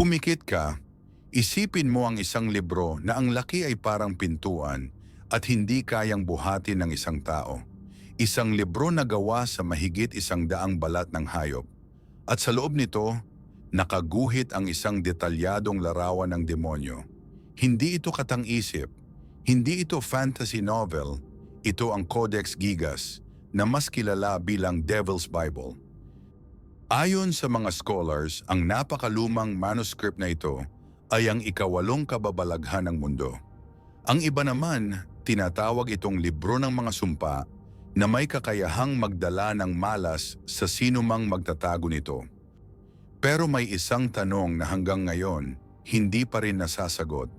Pumikit ka, isipin mo ang isang libro na ang laki ay parang pintuan at hindi kayang buhatin ng isang tao. Isang libro na gawa sa mahigit isang daang balat ng hayop. At sa loob nito, nakaguhit ang isang detalyadong larawan ng demonyo. Hindi ito katang-isip, hindi ito fantasy novel, ito ang Codex Gigas na mas kilala bilang Devil's Bible. Ayon sa mga scholars, ang napakalumang manuscript na ito ay ang ikawalong kababalaghan ng mundo. Ang iba naman, tinatawag itong libro ng mga sumpa na may kakayahang magdala ng malas sa sinumang magtatago nito. Pero may isang tanong na hanggang ngayon hindi pa rin nasasagot.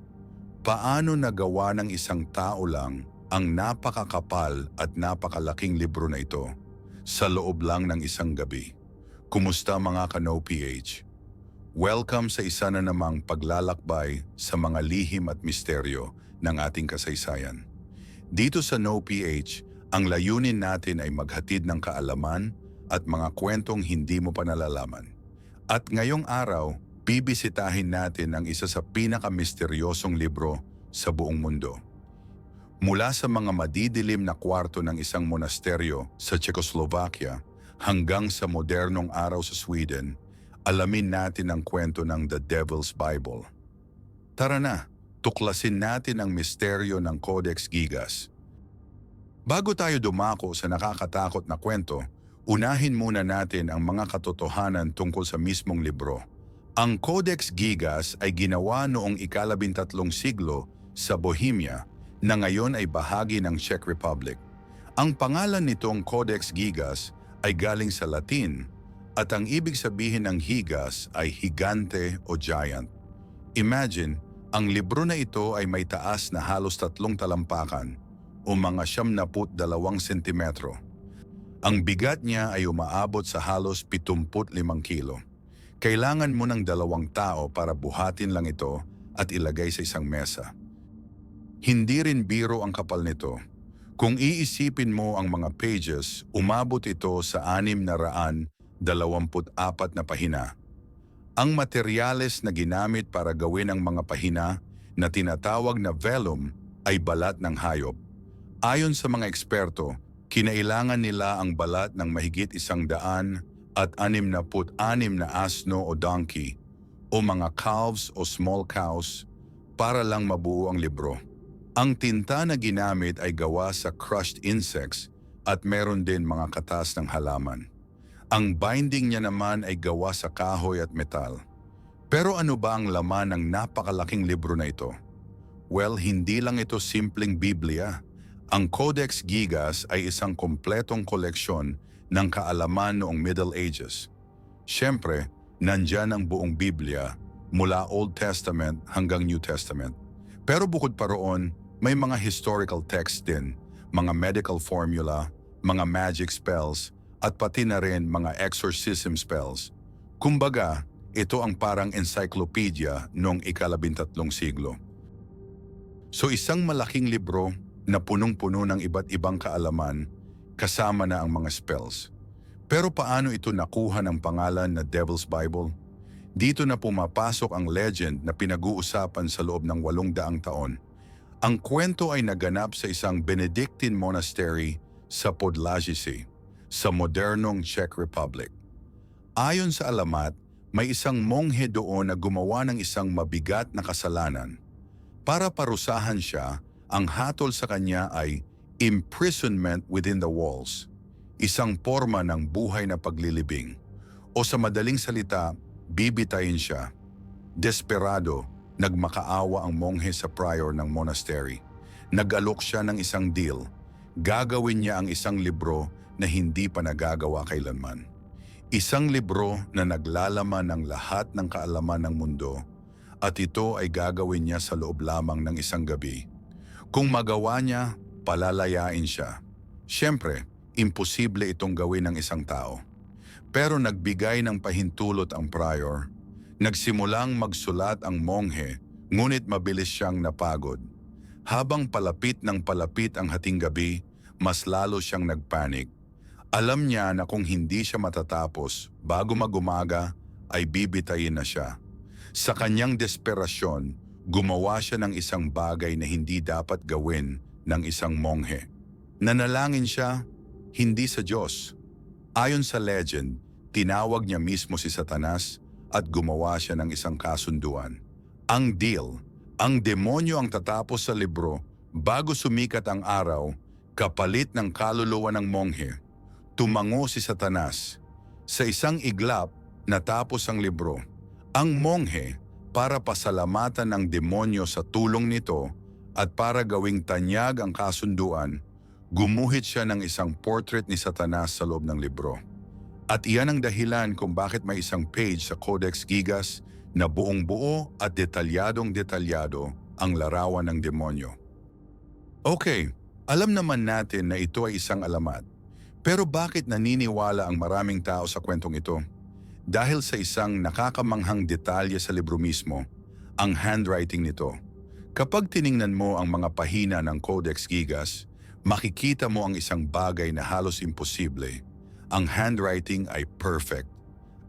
Paano nagawa ng isang tao lang ang napakakapal at napakalaking libro na ito sa loob lang ng isang gabi? Kumusta mga ka-No PH? Welcome sa isa na namang paglalakbay sa mga lihim at misteryo ng ating kasaysayan. Dito sa No PH, ang layunin natin ay maghatid ng kaalaman at mga kwentong hindi mo pa nalalaman. At ngayong araw, bibisitahin natin ang isa sa pinakamisteryosong libro sa buong mundo. Mula sa mga madidilim na kwarto ng isang monasteryo sa Czechoslovakia hanggang sa modernong araw sa Sweden, alamin natin ang kwento ng The Devil's Bible. Tara na, tuklasin natin ang misteryo ng Codex Gigas. Bago tayo dumako sa nakakatakot na kwento, unahin muna natin ang mga katotohanan tungkol sa mismong libro. Ang Codex Gigas ay ginawa noong ikalabintatlong siglo sa Bohemia na ngayon ay bahagi ng Czech Republic. Ang pangalan nitong Codex Gigas ay galing sa Latin at ang ibig sabihin ng higas ay higante o giant. Imagine, ang libro na ito ay may taas na halos tatlong talampakan o mga siyam na put dalawang sentimetro. Ang bigat niya ay umaabot sa halos 75 kilo. Kailangan mo ng dalawang tao para buhatin lang ito at ilagay sa isang mesa. Hindi rin biro ang kapal nito. Kung iisipin mo ang mga pages, umabot ito sa anim na pahina. Ang materyales na ginamit para gawin ang mga pahina na tinatawag na vellum ay balat ng hayop. Ayon sa mga eksperto, kinailangan nila ang balat ng mahigit isang daan at anim na put anim na asno o donkey o mga calves o small cows para lang mabuo ang libro. Ang tinta na ginamit ay gawa sa crushed insects at meron din mga katas ng halaman. Ang binding niya naman ay gawa sa kahoy at metal. Pero ano ba ang laman ng napakalaking libro na ito? Well, hindi lang ito simpleng Biblia. Ang Codex Gigas ay isang kompletong koleksyon ng kaalaman noong Middle Ages. Siyempre, nandyan ang buong Biblia mula Old Testament hanggang New Testament. Pero bukod pa roon, may mga historical text din, mga medical formula, mga magic spells, at pati na rin mga exorcism spells. Kumbaga, ito ang parang encyclopedia noong ikalabintatlong siglo. So isang malaking libro na punong-puno ng iba't ibang kaalaman kasama na ang mga spells. Pero paano ito nakuha ng pangalan na Devil's Bible? Dito na pumapasok ang legend na pinag-uusapan sa loob ng walong daang taon. Ang kwento ay naganap sa isang Benedictine monastery sa Podlajice, sa modernong Czech Republic. Ayon sa alamat, may isang monghe doon na gumawa ng isang mabigat na kasalanan. Para parusahan siya, ang hatol sa kanya ay imprisonment within the walls, isang forma ng buhay na paglilibing. O sa madaling salita, bibitayin siya. Desperado, nagmakaawa ang monghe sa prior ng monastery. Nag-alok siya ng isang deal. Gagawin niya ang isang libro na hindi pa nagagawa kailanman. Isang libro na naglalaman ng lahat ng kaalaman ng mundo at ito ay gagawin niya sa loob lamang ng isang gabi. Kung magawa niya, palalayain siya. Siyempre, imposible itong gawin ng isang tao. Pero nagbigay ng pahintulot ang prior. Nagsimulang magsulat ang monghe, ngunit mabilis siyang napagod. Habang palapit ng palapit ang hating gabi, mas lalo siyang nagpanik. Alam niya na kung hindi siya matatapos, bago magumaga, ay bibitayin na siya. Sa kanyang desperasyon, gumawa siya ng isang bagay na hindi dapat gawin ng isang monghe. Nanalangin siya, hindi sa Diyos. Ayon sa legend, tinawag niya mismo si Satanas at gumawa siya ng isang kasunduan. Ang deal, ang demonyo ang tatapos sa libro bago sumikat ang araw, kapalit ng kaluluwa ng monghe. Tumango si Satanas. Sa isang iglap, natapos ang libro. Ang monghe, para pasalamatan ng demonyo sa tulong nito at para gawing tanyag ang kasunduan, gumuhit siya ng isang portrait ni Satanas sa loob ng libro. At iyan ang dahilan kung bakit may isang page sa Codex Gigas na buong buo at detalyadong detalyado ang larawan ng demonyo. Okay, alam naman natin na ito ay isang alamat. Pero bakit naniniwala ang maraming tao sa kwentong ito? Dahil sa isang nakakamanghang detalye sa libro mismo, ang handwriting nito. Kapag tiningnan mo ang mga pahina ng Codex Gigas, makikita mo ang isang bagay na halos imposible. Ang handwriting ay perfect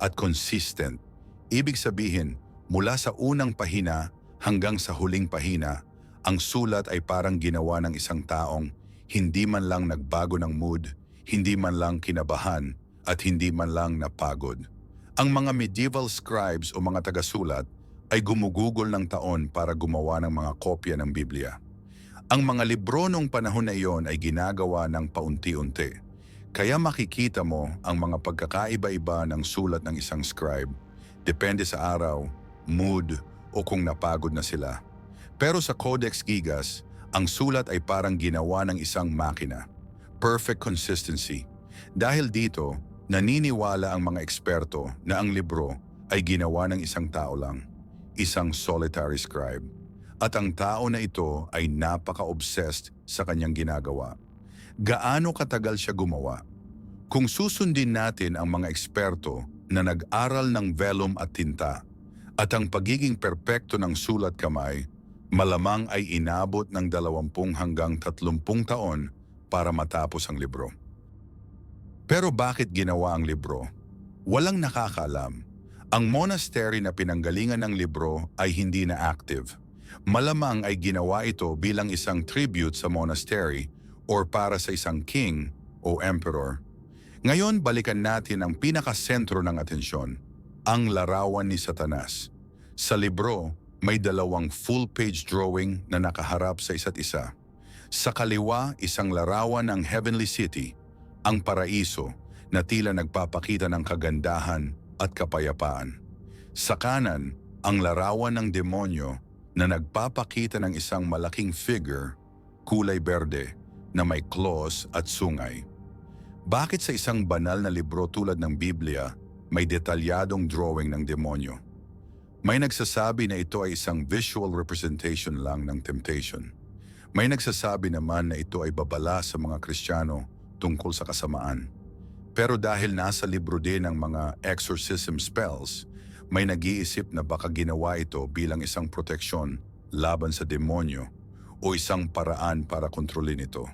at consistent. Ibig sabihin, mula sa unang pahina hanggang sa huling pahina, ang sulat ay parang ginawa ng isang taong hindi man lang nagbago ng mood, hindi man lang kinabahan, at hindi man lang napagod. Ang mga medieval scribes o mga tagasulat ay gumugugol ng taon para gumawa ng mga kopya ng Biblia. Ang mga libro nung panahon na iyon ay ginagawa ng paunti-unti. Kaya makikita mo ang mga pagkakaiba-iba ng sulat ng isang scribe. Depende sa araw, mood, o kung napagod na sila. Pero sa Codex Gigas, ang sulat ay parang ginawa ng isang makina. Perfect consistency. Dahil dito, naniniwala ang mga eksperto na ang libro ay ginawa ng isang tao lang, isang solitary scribe. At ang tao na ito ay napaka-obsessed sa kanyang ginagawa. Gaano katagal siya gumawa? Kung susundin natin ang mga eksperto na nag-aral ng vellum at tinta at ang pagiging perpekto ng sulat kamay, malamang ay inabot ng 20 hanggang 30 taon para matapos ang libro. Pero bakit ginawa ang libro? Walang nakakaalam. Ang monastery na pinanggalingan ng libro ay hindi na active. Malamang ay ginawa ito bilang isang tribute sa monastery or para sa isang king o emperor. Ngayon balikan natin ang pinakasentro ng atensyon, ang larawan ni Satanas. Sa libro, may dalawang full-page drawing na nakaharap sa isa't isa. Sa kaliwa, isang larawan ng Heavenly City, ang paraiso na tila nagpapakita ng kagandahan at kapayapaan. Sa kanan, ang larawan ng demonyo na nagpapakita ng isang malaking figure, kulay berde, na may claws at sungay. Bakit sa isang banal na libro tulad ng Biblia, may detalyadong drawing ng demonyo? May nagsasabi na ito ay isang visual representation lang ng temptation. May nagsasabi naman na ito ay babala sa mga Kristiyano tungkol sa kasamaan. Pero dahil nasa libro din ang mga exorcism spells, may nag-iisip na baka ginawa ito bilang isang proteksyon laban sa demonyo o isang paraan para kontrolin ito.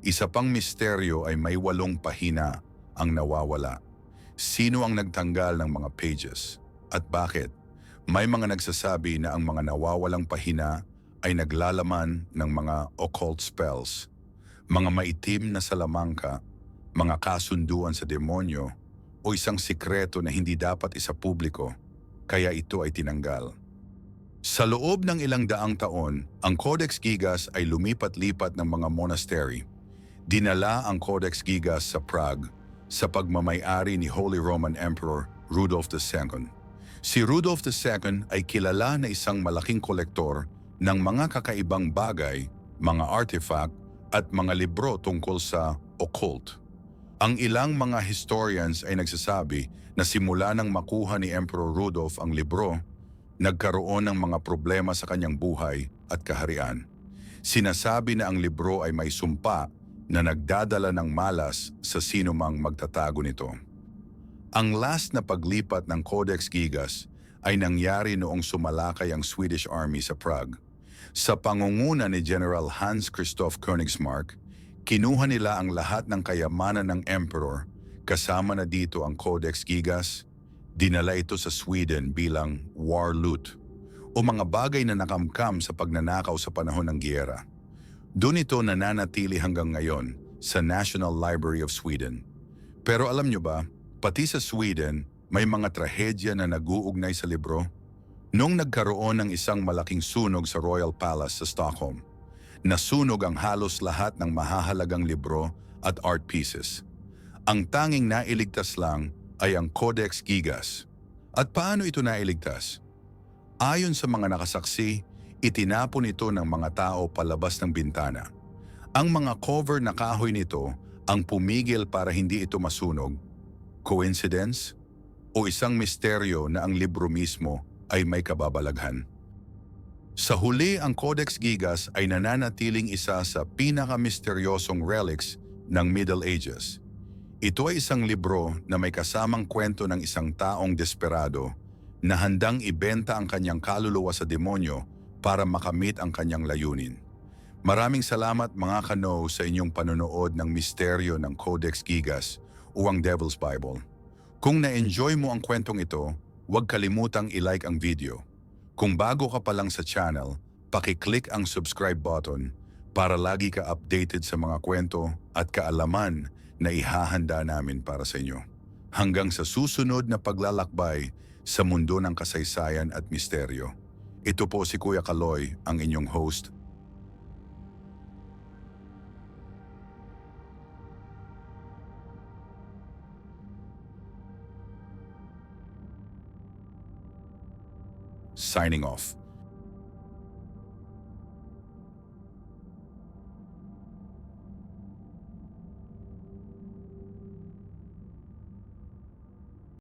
Isa pang misteryo ay may walong pahina ang nawawala. Sino ang nagtanggal ng mga pages? At bakit? May mga nagsasabi na ang mga nawawalang pahina ay naglalaman ng mga occult spells, mga maitim na salamangka, mga kasunduan sa demonyo, o isang sikreto na hindi dapat isa publiko, kaya ito ay tinanggal. Sa loob ng ilang daang taon, ang Codex Gigas ay lumipat-lipat ng mga monastery. Dinala ang Codex Gigas sa Prague sa pagmamayari ni Holy Roman Emperor Rudolph II. Si Rudolph II ay kilala na isang malaking kolektor ng mga kakaibang bagay, mga artifact at mga libro tungkol sa occult. Ang ilang mga historians ay nagsasabi na simula nang makuha ni Emperor Rudolph ang libro, nagkaroon ng mga problema sa kanyang buhay at kaharian. Sinasabi na ang libro ay may sumpa na nagdadala ng malas sa sino mang magtatago nito. Ang last na paglipat ng Codex Gigas ay nangyari noong sumalakay ang Swedish Army sa Prague. Sa pangunguna ni General Hans Christoph Königsmark, kinuha nila ang lahat ng kayamanan ng Emperor kasama na dito ang Codex Gigas, Dinala ito sa Sweden bilang war loot o mga bagay na nakamkam sa pagnanakaw sa panahon ng giyera. Doon ito nananatili hanggang ngayon sa National Library of Sweden. Pero alam nyo ba, pati sa Sweden, may mga trahedya na nag-uugnay sa libro. Nung nagkaroon ng isang malaking sunog sa Royal Palace sa Stockholm, nasunog ang halos lahat ng mahahalagang libro at art pieces. Ang tanging nailigtas lang ay ang Codex Gigas. At paano ito nailigtas? Ayon sa mga nakasaksi, itinapon ito ng mga tao palabas ng bintana. Ang mga cover na kahoy nito ang pumigil para hindi ito masunog. Coincidence? O isang misteryo na ang libro mismo ay may kababalaghan? Sa huli, ang Codex Gigas ay nananatiling isa sa pinakamisteryosong relics ng Middle Ages. Ito ay isang libro na may kasamang kwento ng isang taong desperado na handang ibenta ang kanyang kaluluwa sa demonyo para makamit ang kanyang layunin. Maraming salamat mga kano sa inyong panonood ng misteryo ng Codex Gigas o ang Devil's Bible. Kung na-enjoy mo ang kwentong ito, huwag kalimutang i-like ang video. Kung bago ka pa lang sa channel, pakiclick ang subscribe button para lagi ka updated sa mga kwento at kaalaman na ihahanda namin para sa inyo. Hanggang sa susunod na paglalakbay sa mundo ng kasaysayan at misteryo. Ito po si Kuya Kaloy, ang inyong host. Signing off.